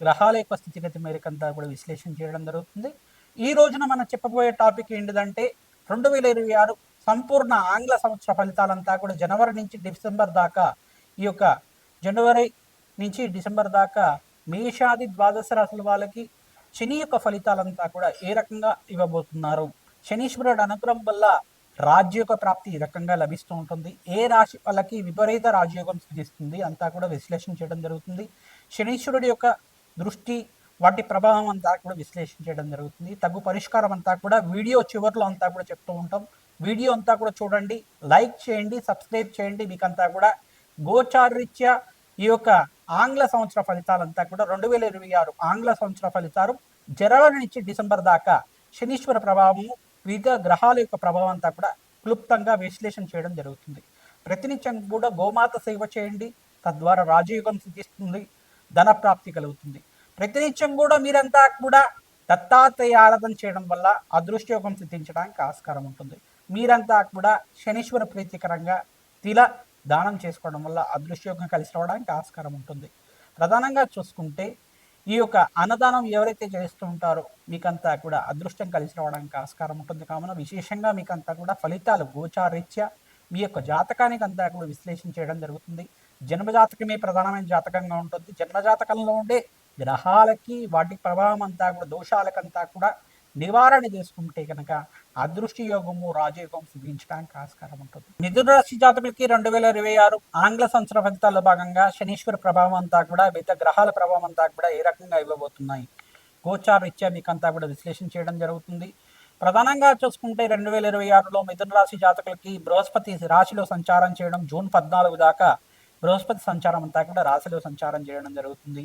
గ్రహాల యొక్క స్థితిగతి మేరకంతా కూడా విశ్లేషణ చేయడం జరుగుతుంది. ఈ రోజున మనం చెప్పబోయే టాపిక్ ఏంటిదంటే రెండు వేల ఇరవై ఆరు సంపూర్ణ ఆంగ్ల సంవత్సర ఫలితాలంతా కూడా జనవరి నుంచి డిసెంబర్ దాకా ఈ యొక్క జనవరి నుంచి డిసెంబర్ దాకా మేషాది ద్వాదశ రాశుల వాళ్ళకి శని యొక్క ఫలితాలంతా కూడా ఏ రకంగా ఇవ్వబోతున్నారు? శనీశ్వరుడు అనుగ్రహం వల్ల రాజ్యోగ ప్రాప్తి ఈ రకంగా లభిస్తూ ఉంటుంది. ఏ రాశి వాళ్ళకి విపరీత రాజయోగం సిద్ధిస్తుంది అంతా కూడా విశ్లేషణ చేయడం జరుగుతుంది. శనీశ్వరుడి యొక్క దృష్టి వాటి ప్రభావం అంతా కూడా విశ్లేషణ చేయడం జరుగుతుంది. తగు పరిష్కారం అంతా కూడా వీడియో చివరిలో అంతా కూడా చెప్తూ ఉంటాం. వీడియో అంతా కూడా చూడండి లైక్ చేయండి సబ్స్క్రైబ్ చేయండి. మీకంతా కూడా గోచారరీత్యా ఈ యొక్క ఆంగ్ల సంవత్సర ఫలితాలంతా కూడా రెండు వేల ఇరవై ఆరు ఆంగ్ల సంవత్సర ఫలితాలు జనవరి నుంచి డిసెంబర్ దాకా శనీశ్వర ప్రభావము వివిధ గ్రహాల యొక్క ప్రభావం అంతా కూడా క్లుప్తంగా విశ్లేషణ చేయడం జరుగుతుంది. ప్రతినిత్యం కూడా గోమాత సేవ చేయండి. తద్వారా రాజయోగం సిద్ధిస్తుంది. ధన ప్రాప్తి కలుగుతుంది. ప్రతినిత్యం కూడా మీరంతా కూడా దత్తాత్రేయ ఆరాధన చేయడం వల్ల అదృష్టయోగం సిద్ధించడానికి ఆస్కారం ఉంటుంది. మీరంతా కూడా శనీశ్వర ప్రీతికరంగా తిల దానం చేసుకోవడం వల్ల అదృష్టయోగం కలిసి రావడానికి ఆస్కారం ఉంటుంది. ప్రధానంగా చూసుకుంటే ఈ యొక్క అన్నదానం ఎవరైతే చేస్తూ ఉంటారో మీకంతా కూడా అదృష్టం కలిసి రావడానికి ఆస్కారం ఉంటుంది. కావున విశేషంగా మీకంతా కూడా ఫలితాలు గోచారీత్యా మీ యొక్క జాతకానికి అంతా కూడా విశ్లేషణ చేయడం జరుగుతుంది. జన్మజాతకమే ప్రధానమైన జాతకంగా ఉంటుంది. జన్మజాతకంలో ఉండే గ్రహాలకి వాటి ప్రభావం అంతా కూడా దోషాలకంతా కూడా నివారణ చేసుకుంటే కనుక అదృష్టి యోగము రాజయోగం సిద్ధించడానికి ఆస్కారం ఉంటుంది. మిథున రాశి జాతకులకి రెండు వేల ఇరవై ఆరు ఆంగ్ల సంవత్సర ఫలితాల్లో భాగంగా శనీశ్వర ప్రభావం అంతా కూడా వివిధ గ్రహాల ప్రభావం అంతా కూడా ఏ రకంగా ఇవ్వబోతున్నాయి? గోచార రీత్యా మీకు అంతా కూడా విశ్లేషణ చేయడం జరుగుతుంది. ప్రధానంగా చూసుకుంటే రెండు వేల ఇరవై ఆరులో మిథున రాశి జాతకులకి బృహస్పతి రాశిలో సంచారం చేయడం జూన్ పద్నాలుగు దాకా బృహస్పతి సంచారం అంతా కూడా రాశిలో సంచారం చేయడం జరుగుతుంది.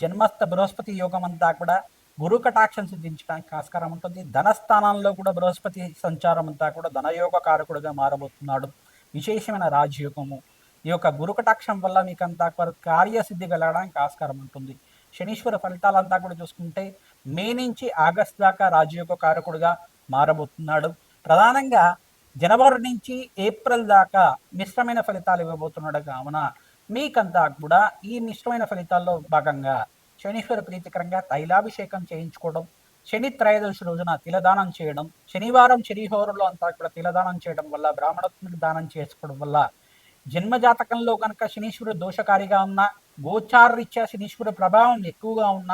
జన్మస్థ బృహస్పతి యోగం అంతా కూడా గురు కటాక్షం సిద్ధించడానికి ఆస్కారం ఉంటుంది. ధనస్థానంలో కూడా బృహస్పతి సంచారం అంతా కూడా ధనయోగ కారకుడుగా మారబోతున్నాడు. విశేషమైన రాజయోగము. ఈ యొక్క గురు కటాక్షం వల్ల మీకు అంతా కార్యసిద్ధి కలగడానికి ఆస్కారం ఉంటుంది. శనీశ్వర ఫలితాలంతా కూడా చూసుకుంటే మే నుంచి ఆగస్ట్ దాకా రాజయోగ కారకుడుగా మారబోతున్నాడు. ప్రధానంగా జనవరి నుంచి ఏప్రిల్ దాకా మిశ్రమైన ఫలితాలు ఇవ్వబోతున్నాడు కావున మీకంతా కూడా ఈ మిశ్రమైన ఫలితాల్లో భాగంగా శనీశ్వర ప్రీతికరంగా తైలాభిషేకం చేయించుకోవడం శని త్రయోదశి రోజున తిలదానం చేయడం శనివారం శనిహోరంలో అంతా కూడా తిలదానం చేయడం వల్ల బ్రాహ్మణత్వునికి దానం చేసుకోవడం వల్ల జన్మజాతకంలో కనుక శనీశ్వరుడు దోషకారిగా ఉన్న గోచారరీత్యా శనీశ్వర ప్రభావం ఎక్కువగా ఉన్న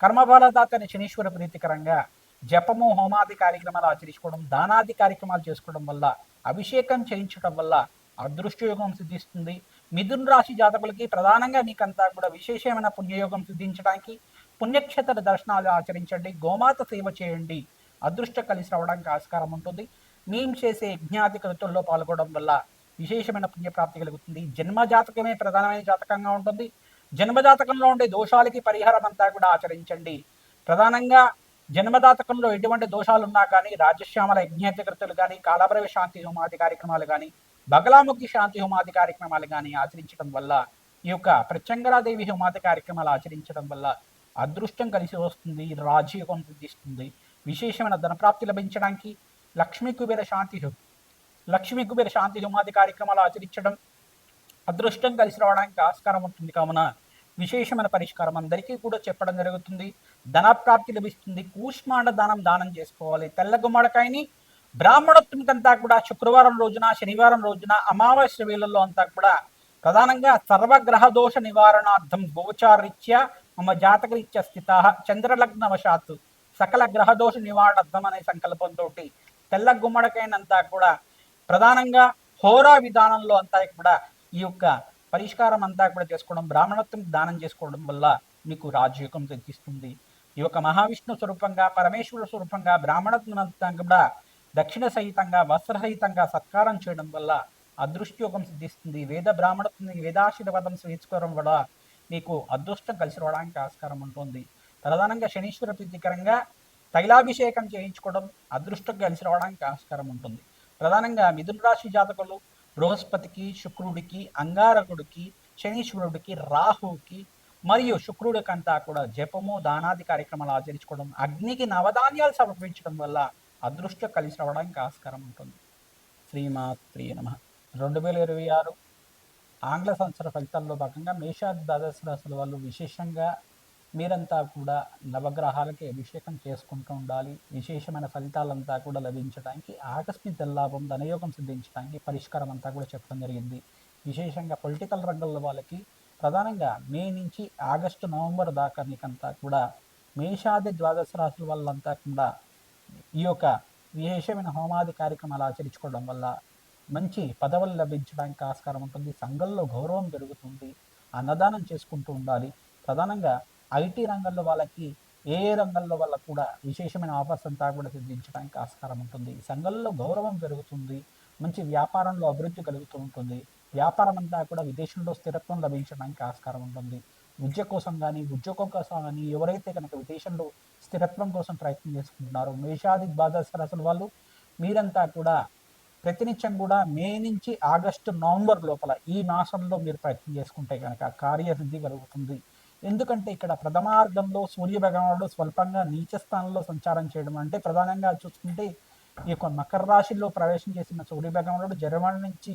కర్మఫలదాతని శనీశ్వర ప్రీతికరంగా జపము హోమాది కార్యక్రమాలు ఆచరించుకోవడం దానాది కార్యక్రమాలు చేసుకోవడం వల్ల అభిషేకం చేయించడం వల్ల అదృష్టయోగం సిద్ధిస్తుంది. మిథున్ రాశి జాతకులకి ప్రధానంగా మీకంతా కూడా విశేషమైన పుణ్యయోగం సిద్ధించడానికి పుణ్యక్షేత్ర దర్శనాలు ఆచరించండి గోమాత సేవ చేయండి. అదృష్ట కలిసి రావడానికి ఆస్కారం ఉంటుంది. మేము చేసే యజ్ఞాది కృతుల్లో పాల్గొనడం వల్ల విశేషమైన పుణ్యప్రాప్తి కలుగుతుంది. జన్మ జాతకమే ప్రధానమైన జాతకంగా ఉంటుంది. జన్మజాతకంలో ఉండే దోషాలకి పరిహారం అంతా కూడా ఆచరించండి. ప్రధానంగా జన్మదాతకంలో ఎటువంటి దోషాలు ఉన్నా కానీ రాజశ్యామల యజ్ఞాతికృతులు కానీ కాలభైరవ శాంతి హోమాది కార్యక్రమాలు కానీ బగలాముఖి శాంతి హోమాది కార్యక్రమాలు కానీ ఆచరించడం వల్ల ఈ యొక్క ప్రత్యంగరాదేవి హోమాది కార్యక్రమాలు ఆచరించడం వల్ల అదృష్టం కలిసి వస్తుంది రాజయోగం సిద్ధిస్తుంది. విశేషమైన ధనప్రాప్తి లభించడానికి లక్ష్మీ కుబేర శాంతి లక్ష్మీ కుబేర శాంతి హోమాది కార్యక్రమాలు ఆచరించడం అదృష్టం కలిసి రావడానికి ఆస్కారం ఉంటుంది. కావున విశేషమైన పరిష్కారం అందరికీ కూడా చెప్పడం జరుగుతుంది. ధనప్రాప్తి లభిస్తుంది. కూష్మాండ దానం దానం చేసుకోవాలి. తెల్ల గుమ్మడికాయని బ్రాహ్మణత్వంకంతా కూడా శుక్రవారం రోజున శనివారం రోజున అమావాస్య వేళల్లో అంతా కూడా ప్రధానంగా సర్వగ్రహ దోష నివారణార్థం గోచారీత్యా మమ జాతకరీత్యా స్థిత చంద్రలగ్నవశాత్తు సకల గ్రహ దోష నివారణార్థం అనే సంకల్పంతో తెల్ల గుమ్మడికాయనంతా కూడా ప్రధానంగా హోరా విధానంలో అంతా కూడా ఈ యొక్క పరిష్కారం అంతా కూడా చేసుకోవడం బ్రాహ్మణత్వం దానం చేసుకోవడం వల్ల మీకు రాజయోగం తగ్గిస్తుంది. ఈ యొక్క మహావిష్ణు స్వరూపంగా పరమేశ్వర స్వరూపంగా బ్రాహ్మణత్వం కూడా దక్షిణ సహితంగా వస్త్రసహితంగా సత్కారం చేయడం వల్ల అదృష్టయోగం సిద్ధిస్తుంది. వేద బ్రాహ్మణత్వం వేదాశీర్వాదం స్వీకరించడం వల్ల మీకు అదృష్టం కలిసి రావడానికి ఆస్కారం ఉంటుంది. ప్రధానంగా శనీశ్వర ప్రీతికరంగా తైలాభిషేకం చేయించుకోవడం అదృష్టం కలిసి రావడానికి ఆస్కారం ఉంటుంది. ప్రధానంగా మిథున రాశి జాతకులు బృహస్పతికి శుక్రుడికి అంగారకుడికి శనీశ్వరుడికి రాహుకి మరియు శుక్రుడికంతా కూడా జపము దానాది కార్యక్రమాలు ఆచరించుకోవడం అగ్నికి నవధాన్యాలు సమర్పించడం వల్ల అదృష్టం కలిసి రావడానికి ఆస్కారం ఉంటుంది. శ్రీమాత్రి నమ. రెండు వేల ఇరవై ఆరు ఆంగ్ల సంవత్సర ఫలితాల్లో భాగంగా మేషాది ద్వాదశ రాశుల వాళ్ళు విశేషంగా మీరంతా కూడా నవగ్రహాలకి అభిషేకం చేసుకుంటూ ఉండాలి. విశేషమైన ఫలితాలంతా కూడా లభించడానికి ఆకస్మిక లాభం ధనయోగం సిద్ధించడానికి పరిష్కారం అంతా కూడా చెప్పడం జరిగింది. విశేషంగా పొలిటికల్ రంగంలో వాళ్ళకి ప్రధానంగా మే నుంచి ఆగస్టు నవంబర్ దాకా మీకంతా కూడా మేషాది ద్వాదశ రాశుల వాళ్ళంతా కూడా ఈ యొక్క విశేషమైన హోమాది కార్యక్రమాలు ఆచరించుకోవడం వల్ల మంచి పదవులు లభించడానికి ఆస్కారం ఉంటుంది. సంఘంలో గౌరవం పెరుగుతుంది. అన్నదానం చేసుకుంటూ ఉండాలి. ప్రధానంగా ఐటీ రంగంలో వాళ్ళకి ఏ ఏ రంగంలో వాళ్ళకు కూడా విశేషమైన ఆఫర్స్ అంతా కూడా సిద్ధించడానికి ఆస్కారం ఉంటుంది. సంఘంలో గౌరవం పెరుగుతుంది. మంచి వ్యాపారంలో అభివృద్ధి కలుగుతూ ఉంటుంది. వ్యాపారం అంతా కూడా విదేశంలో స్థిరత్వం లభించడానికి ఆస్కారం ఉంటుంది. విద్య కోసం కానీ ఉద్యోగం కోసం కానీ ఎవరైతే కనుక విదేశంలో స్థిరత్వం కోసం ప్రయత్నం చేసుకుంటున్నారో మేషాది ద్వాదశ వాళ్ళు మీరంతా కూడా ప్రతినిత్యం కూడా మే నుంచి ఆగస్టు నవంబర్ లోపల ఈ మాసంలో మీరు ప్రయత్నం చేసుకుంటే కనుక కార్యసిద్ధి కలుగుతుంది. ఎందుకంటే ఇక్కడ ప్రథమార్గంలో సూర్య భగవానుడు స్వల్పంగా నీచ స్థానంలో సంచారం చేయడం అంటే ప్రధానంగా చూసుకుంటే ఈ యొక్క మకర రాశిలో ప్రవేశం చేసిన సూర్య భగవానుడు జర్మనీ నుంచి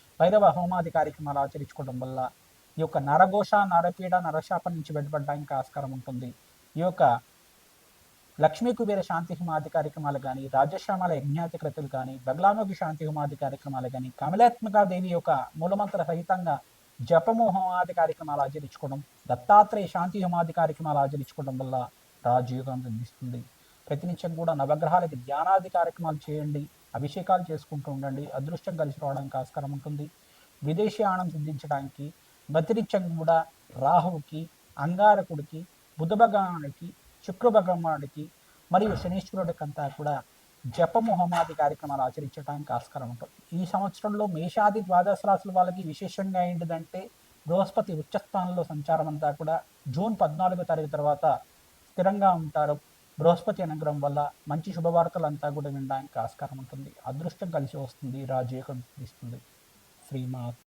భైరవ హోమాది కార్యక్రమాలు ఆచరించుకోవడం వల్ల ఈ యొక్క నరఘోష నరపీడ నరశాపం నుంచి బయటపడడానికి ఆస్కారం ఉంటుంది. ఈ యొక్క లక్ష్మీ కుబేర శాంతి హిమాది కార్యక్రమాలు కానీ రాజశ్యామల యజ్ఞాతి కృతులు కానీ బగ్లాముఖి శాంతి హిమాది కార్యక్రమాలు కానీ కమలాత్మక దేవి యొక్క మూలమంత్ర సహితంగా జపము హోమాది కార్యక్రమాలు ఆచరించుకోవడం దత్తాత్రేయ శాంతి హోమాది కార్యక్రమాలు ఆచరించుకోవడం వల్ల రాజయోగం సిద్ధిస్తుంది ప్రతినిత్యం కూడా నవగ్రహాలకి ధ్యానాది కార్యక్రమాలు చేయండి. అభిషేకాలు చేసుకుంటూ ఉండండి. అదృష్టం కలిసి రావడానికి ఆస్కారం ఉంటుంది. విదేశీ ఆనం సిద్ధించడానికి ప్రతినిత్యం కూడా రాహువుకి అంగారకుడికి బుధ భగవానుడికి శుక్ర భగవానుడికి మరియు శనీశ్వరుడికంతా కూడా జపము హోమాది కార్యక్రమాలు ఆచరించడానికి ఆస్కారం ఉంటుంది. ఈ సంవత్సరంలో మేషాది ద్వాదశ రాశుల వాళ్ళకి విశేషంగా ఏంటిదంటే బృహస్పతి ఉచ్చస్థానంలో సంచారం అంతా కూడా జూన్ పద్నాలుగో తారీఖు తర్వాత స్థిరంగా ఉంటారు. బృహస్పతి అనుగ్రహం వల్ల మంచి శుభవార్తలు అంతా కూడా వినడానికి ఆస్కారం ఉంటుంది. అదృష్టం కలిసి వస్తుంది. రాజయోగం ఇస్తుంది. శ్రీమాత్